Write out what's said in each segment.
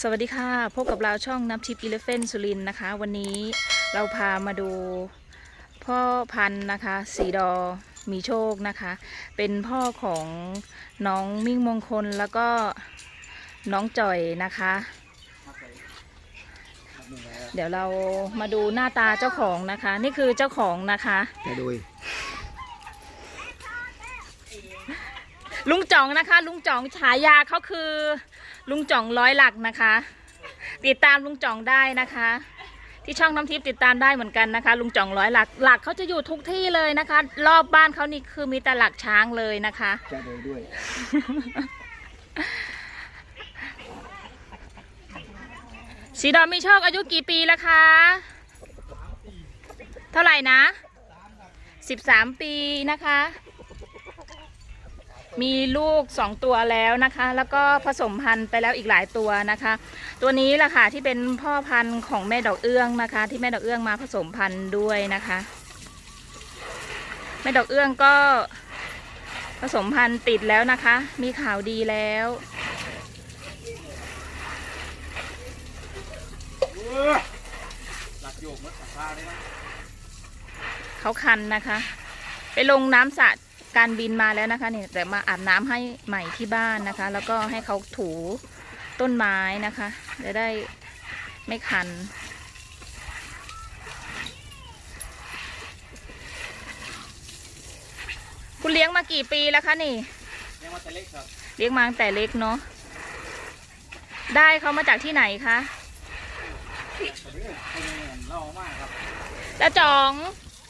สวัสดีค่ะ พบกับเราช่องน้ำทิพย์อีเลฟเฟนสุรินทร์นะคะ วันนี้เราพามาดูพ่อพันธุ์นะคะสีดอมีโชคนะคะ เป็นพ่อของน้องมิ่งมงคลแล้วก็น้องจ่อยนะคะ เดี๋ยวเรามาดูหน้าตาเจ้าของนะคะ นี่คือเจ้าของนะคะจะดูลุงจ่องนะคะ ลุงจ่องฉายาเขาคือ ลุงจ่องร้อยหลักนะคะ ติดตามลุงจ่องได้นะคะ ที่ช่องน้ำทิพย์ติดตามได้เหมือนกันนะคะ ลุงจ่องร้อยหลักหลักเขาจะอยู่ทุกที่เลยนะคะ รอบบ้านเขานี่คือมีแต่หลักช้างเลยนะคะ จะดูด้วย สีดอมมีโชคอายุกี่ปีแล้วคะ เท่าไหร่นะสิบสามปีนะคะ มีลูกสองตัวแล้วนะคะ แล้วก็ผสมพันธุ์ไปแล้วอีกหลายตัวนะคะ ตัวนี้แหละค่ะที่เป็นพ่อพันธุ์ของแม่ดอกเอื้องนะคะ ที่แม่ดอกเอื้องมาผสมพันธุ์ด้วยนะคะ แม่ดอกเอื้องก็ผสมพันธุ์ติดแล้วนะคะ มีข่าวดีแล้วหลักโยกมัดสัมภาได้ไหมเขาคันนะคะ ไปลงน้ำสระ การบินมาแล้วนะคะเนี่ยแต่มาอาบน้ำให้ใหม่ที่บ้านนะคะ แล้วก็ให้เขาถูต้นไม้นะคะจะได้ไม่คัน คุณเลี้ยงมากี่ปีแล้วคะนี่ยังว่าแต่เล็กครับเลี้ยงมาตั้งแต่เล็กเนาะได้เขามาจากที่ไหนคะคนเห็นเราเอามากครับแล้วจอง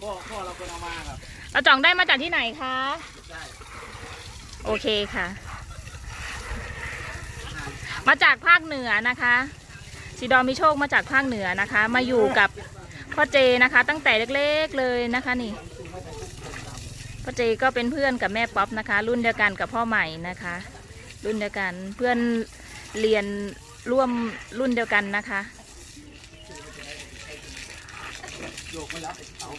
พ่อพ่อเราคนเอามาครับ แล้วจองได้มาจากที่ไหนคะโอเคค่ะ มาจากภาคเหนือนะคะสีดอมมีโชคมาจากภาคเหนือนะคะ มาอยู่กับพ่อเจนะคะ ตั้งแต่เล็กๆเลยนะคะนี่พ่อเจก็เป็นเพื่อนกับแม่ป๊อปนะคะ รุ่นเดียวกันกับพ่อใหม่นะคะ รุ่นเดียวกันเพื่อนเรียนร่วมรุ่นเดียวกันนะคะ โยกไม่รับเอา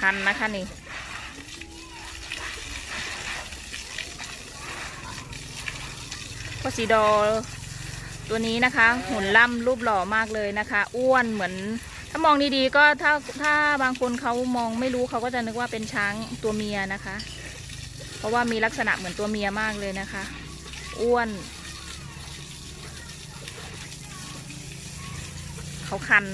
คันนะคะนี่พ่อสีดอตัวนี้นะคะหุ่นล่ำรูปหล่อมากเลยนะคะ อ้วนเหมือน ถ้ามองดีๆก็ถ้าถ้าบางคนเขามองไม่รู้เขาก็จะนึกว่าเป็นช้างตัวเมียนะคะ เพราะว่ามีลักษณะเหมือนตัวเมียมากเลยนะคะ อ้วน เขาคัน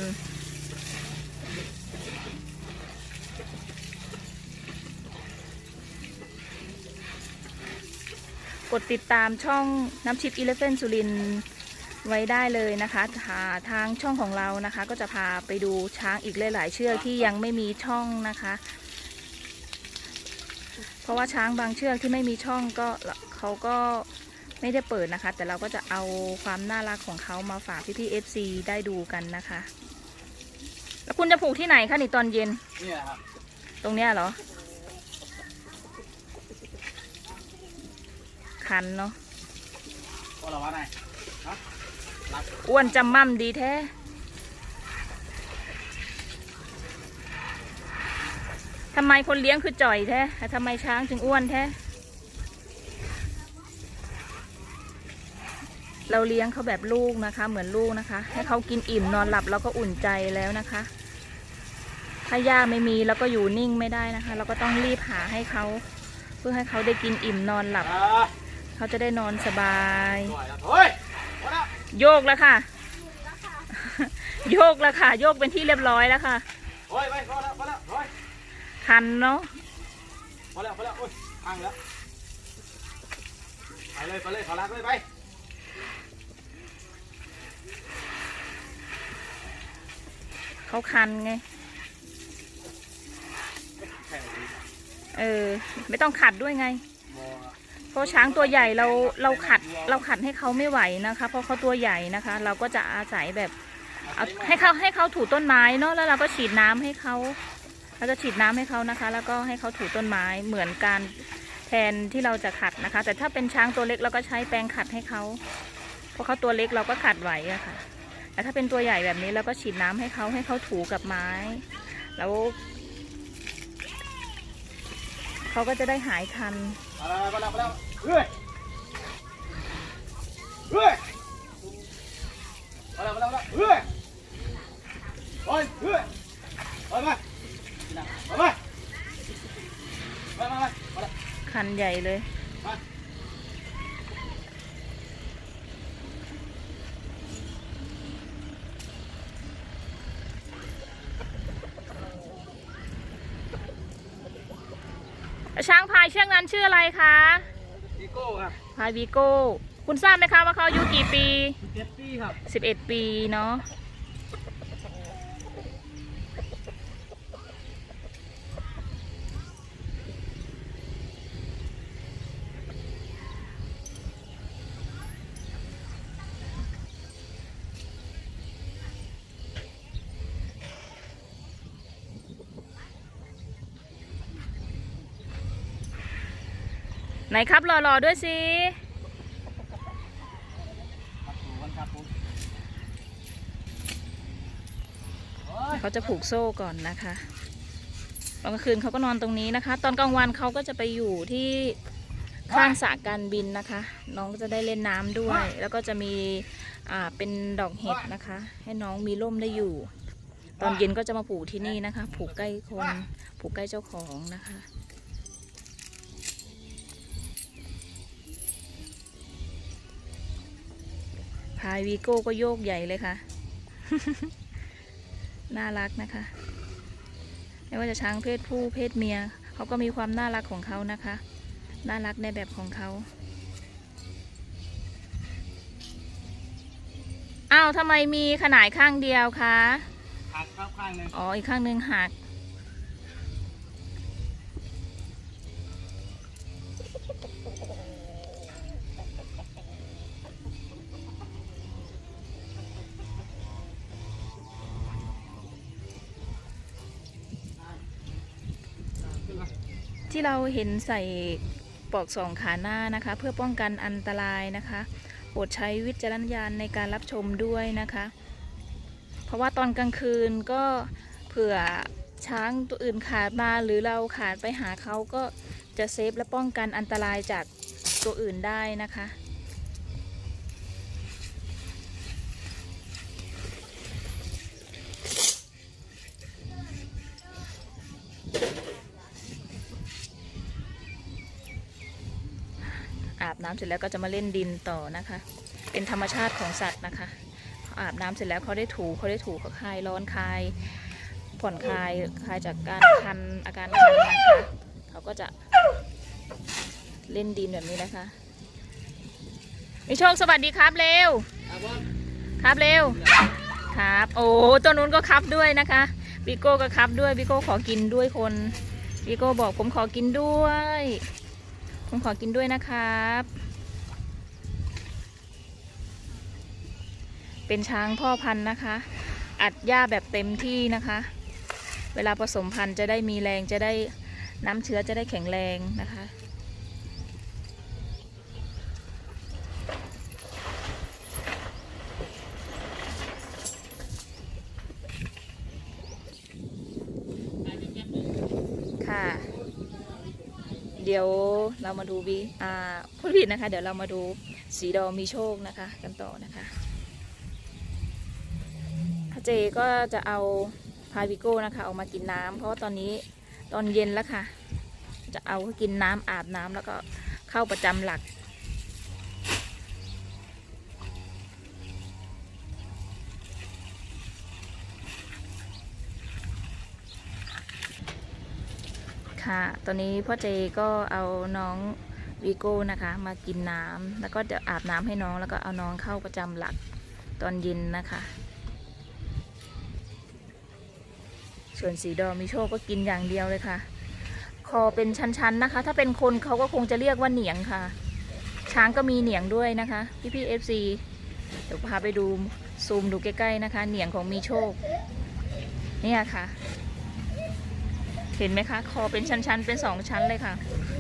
กดติดตามช่องน้ำชิปอีเลฟเฟนสุรินไว้ได้เลยนะคะทางช่องของเรานะคะ ก็จะพาไปดูช้างอีกหลาย ๆ เชือกที่ยังไม่มีช่องนะคะ เพราะว่าช้างบางเชือกที่ไม่มีช่องก็เขาก็ ไม่ได้เปิดนะคะ แต่เราก็จะเอาความน่ารักของเขามาฝากพี่ๆ FC ได้ดูกันนะคะ แล้วคุณจะผูกที่ไหนคะนี่ตอนเย็น เนี่ยครับ ตรงเนี้ยเหรอ คันเนาะพ่อเราว่าไงฮะรับอ้วนจำมั่มดีแท้ ทำไมคนเลี้ยงคือจ่อยแท้แต่ทำไมช้างจึงอ้วนแท้ เราเลี้ยงเขาแบบลูกนะคะ เหมือนลูกนะคะ ให้เขากินอิ่มนอนหลับแล้วก็อุ่นใจแล้วนะคะ ถ้าย่าไม่มีแล้วก็อยู่นิ่งไม่ได้นะคะ เราก็ต้องรีบหาให้เขาเพื่อให้เขาได้กินอิ่มนอนหลับ เขาจะได้นอนสบายโยกแล้วค่ะ โยกแล้วค่ะ โยกเป็นที่เรียบร้อยแล้วค่ะคันเนาะพอแล้วพอแล้วโอ้ยพังแล้วไปเลยไปเลยขอลากเลยไป เขาคันไง เออ ไม่ต้องขัดด้วยไง เพราะช้างตัวใหญ่เราเราขัดเราขัดให้เขาไม่ไหวนะคะ เพราะเขาตัวใหญ่นะคะ เราก็จะอาศัยแบบเอาให้เขาให้เขาถูต้นไม้เนาะแล้วเราก็ฉีดน้ำให้เขาเราจะฉีดน้ำให้เขานะคะ แล้วก็ให้เขาถูต้นไม้เหมือนการแทนที่เราจะขัดนะคะ แต่ถ้าเป็นช้างตัวเล็กเราก็ใช้แปรงขัดให้เขาเพราะเขาตัวเล็กเราก็ขัดไหวอะค่ะ แต่ถ้าเป็นตัวใหญ่แบบนี้เราก็ฉีดน้ำให้เขาให้เขาถูกับไม้ แล้วเขาก็จะได้หายคันพอแล้วพอแล้วพอแล้วเฮ้ยเฮ้ยมาแล้วมาแล้วมาแล้วเฮ้ยโอ้ยเฮ้ยไปมาไปมาไปมาไปมาแล้วคันใหญ่เลย ช้างพายเชือกนั้นชื่ออะไรคะอีโก้ครับพายวีโก้ คุณทราบไหมคะว่าเขาอายุกี่ปีเจ็ดปีครับ 11 ปีเนาะ ไหนครับรอๆด้วยสิครับผมวันครับผมโอ้ยเขาจะผูกโซ่ก่อนนะคะตอนกลางคืนเขาก็นอนตรงนี้นะคะ ตอนกลางวันเขาก็จะไปอยู่ที่ข้างสระการบินนะคะ น้องก็จะได้เล่นน้ำด้วย แล้วก็จะมีอ่าเป็นดอกเห็ดนะคะ ให้น้องมีร่มได้อยู่ ตอนเย็นก็จะมาผูกที่นี่นะคะ ผูกใกล้คน ผูกใกล้เจ้าของนะคะ พายวีโก้ก็โยกใหญ่เลยค่ะ น่ารักนะคะ ไม่ว่าจะช้างเพศผู้เพศเมีย เขาก็มีความน่ารักของเขานะคะ น่ารักในแบบของเขาอ้าวทำไมมีขนายข้างเดียวคะหักครับข้างหนึ่งอ๋อ อีกข้างหนึ่งหัก ที่เราเห็นใส่ปอกสองขาหน้านะคะ เพื่อป้องกันอันตรายนะคะโปรดใช้วิจารณญาณในการรับชมด้วยนะคะ เพราะว่าตอนกลางคืนก็เผื่อช้างตัวอื่นขาดมาหรือเราขาดไปหาเขาก็จะเซฟและป้องกันอันตรายจากตัวอื่นได้นะคะ อาบน้ำเสร็จแล้วก็จะมาเล่นดินต่อนะคะ เป็นธรรมชาติของสัตว์นะคะ อาบน้ำเสร็จแล้วเขาได้ถูเขาได้ถูเขาคลายร้อนคลาย ผ่อนคลายคลายจากการคันอาการคันนะคะเขาก็จะเล่นดินแบบนี้นะคะมีโชคสวัสดีครับเร็วครับผมครับเร็ว ครับ โอ้ตัวนู้นก็ครับด้วยนะคะบิโก้ก็ครับด้วยบิโก้ขอกินด้วยคนบิโก้บอกผมขอกินด้วย ผมขอกินด้วยนะครับ เป็นช้างพ่อพันธุ์นะคะ อัดหญ้าแบบเต็มที่นะคะ เวลาผสมพันธุ์จะได้มีแรงจะได้น้ำเชื้อจะได้แข็งแรงนะคะค่ะ เดี๋ยวเรามาดูวีอ่าพูดผิดนะคะ เดี๋ยวเรามาดูสีดอมีโชคนะคะ กันต่อนะคะพระเจก็จะเอาพาวิโก้นะคะออกมากินน้ำเพราะว่าตอนนี้ตอนเย็นแล้วค่ะ จะเอากินน้ำอาบน้ำแล้วก็เข้าประจำหลักะ ตอนนี้พ่อเจก็เอาน้องวีโก้นะคะ มากินน้ำแล้วก็จะอาบน้ำให้น้องแล้วก็เอาน้องเข้าประจำหลักตอนเย็นนะคะ ส่วนสีดอมีโชคก็กินอย่างเดียวเลยค่ะ คอเป็นชั้นๆนะคะ ถ้าเป็นคนเขาก็คงจะเรียกว่าเหนียงค่ะ ช้างก็มีเหนียงด้วยนะคะ พี่พี่เอฟซีเดี๋ยวพาไปดูซูมดูใกล้ๆนะคะ เหนียงของมีโชค เนี่ยค่ะ เห็นไหมคะ คอเป็นชั้นๆ เป็นสองชั้นเลยค่ะ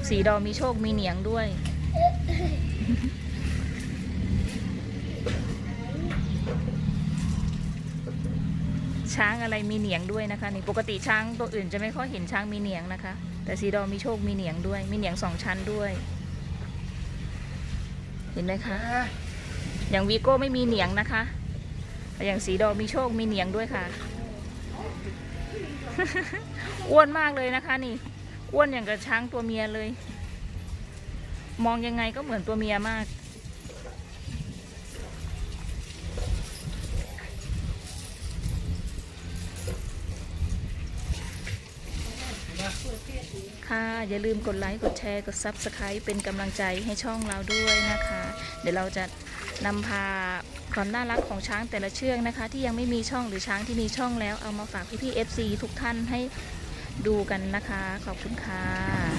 สีดอมีโชคมีเหนียงด้วย ช้างอะไรมีเหนียงด้วยนะคะ นี่ปกติช้างตัวอื่นจะไม่ค่อยเห็นช้างมีเหนียงนะคะ แต่สีดอมีโชคมีเหนียงด้วย มีเหนียงสองชั้นด้วย เห็นไหมคะ อย่างวีโก้ไม่มีเหนียงนะคะแต่อย่างสีดอมีโชคมีเหนียงด้วยค่ะ อ้วนมากเลยนะคะนี่ อ้วนอย่างกับช้างตัวเมียเลย มองยังไงก็เหมือนตัวเมียมาก ค่ะ อย่าลืมกดไลค์ กดแชร์ กด Subscribe เป็นกำลังใจให้ช่องเราด้วยนะคะ เดี๋ยวเราจะนำพา ความน่ารักของช้างแต่ละเชือกนะคะ ที่ยังไม่มีช่องหรือช้างที่มีช่องแล้วเอามาฝากพี่ๆ FC ทุกท่านให้ดูกันนะคะ ขอบคุณค่ะ